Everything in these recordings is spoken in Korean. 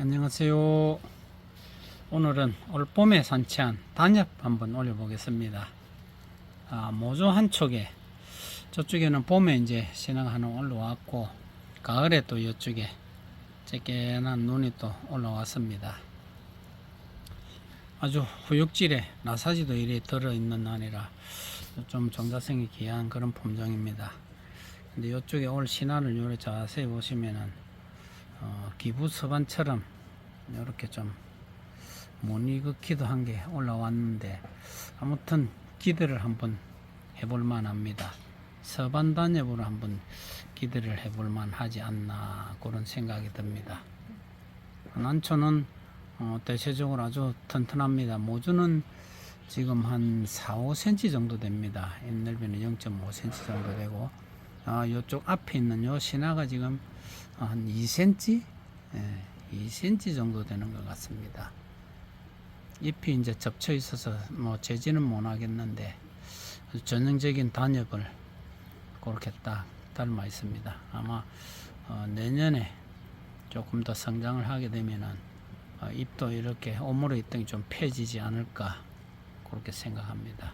안녕하세요. 오늘은 올봄에 산치한 단엽 한번 올려 보겠습니다. 아, 모조 한 촉에 저쪽에는 봄에 이제 신화가 하나 올라왔고 가을에 또 이쪽에 쬐깨난 눈이 또 올라왔습니다. 아주 후육질에 나사지도 이리 들어있는 아니라 좀 정자성이 귀한 그런 품종입니다. 근데 이쪽에 올 신화를 요래 자세히 보시면은 어, 기부 서반처럼 이렇게 좀 무늬 긋기도 한 게 올라왔는데 아무튼 기대를 한번 해볼 만합니다. 서반 단엽으로 한번 기대를 해볼 만하지 않나 그런 생각이 듭니다. 난초는 어, 대체적으로 아주 튼튼합니다. 모주는 지금 한 4, 5cm 정도 됩니다. 잎넓이는 0.5cm 정도 되고 아, 이쪽 앞에 있는 요 신화가 지금 한 2cm, 예, 2cm 정도 되는 것 같습니다. 잎이 이제 접쳐 있어서 뭐 재지는 못 하겠는데 아주 전형적인 단엽을 그렇게 딱 닮아 있습니다. 아마 어, 내년에 조금 더 성장을 하게 되면은 어, 잎도 이렇게 오므려 있던 게 좀 펴지지 않을까 그렇게 생각합니다.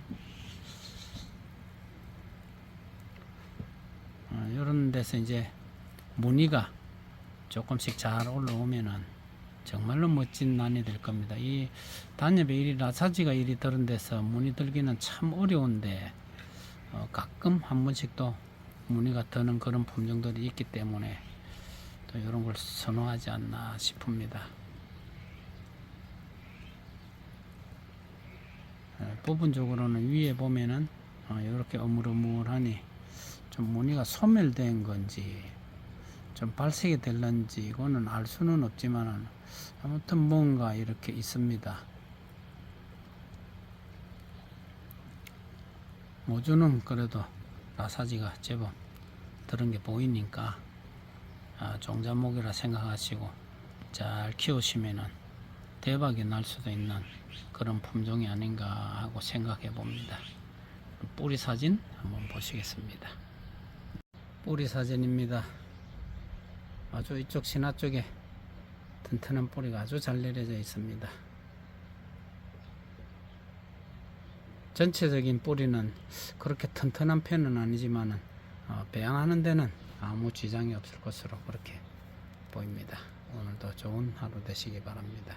어, 이런 데서 이제 무늬가 조금씩 잘 올라오면은 정말로 멋진 난이 될 겁니다. 이 단엽에 이리 라사지가 이리 들은 데서 무늬 들기는 참 어려운데 어, 가끔 한 번씩 또 무늬가 드는 그런 품종들이 있기 때문에 또 이런 걸 선호하지 않나 싶습니다. 어, 부분적으로는 위에 보면은 어, 이렇게 어물어물하니 좀 무늬가 소멸된 건지 좀 발색이 될런지 이거는 알 수는 없지만 아무튼 뭔가 이렇게 있습니다. 모주는 그래도 나사지가 제법 들은 게 보이니까 아, 종자목이라 생각하시고 잘 키우시면은 대박이 날 수도 있는 그런 품종이 아닌가 하고 생각해 봅니다. 뿌리 사진 한번 보시겠습니다. 뿌리 사진입니다. 아주 이쪽 신화 쪽에 튼튼한 뿌리가 아주 잘 내려져 있습니다. 전체적인 뿌리는 그렇게 튼튼한 편은 아니지만 어, 배양하는 데는 아무 지장이 없을 것으로 그렇게 보입니다. 오늘도 좋은 하루 되시기 바랍니다.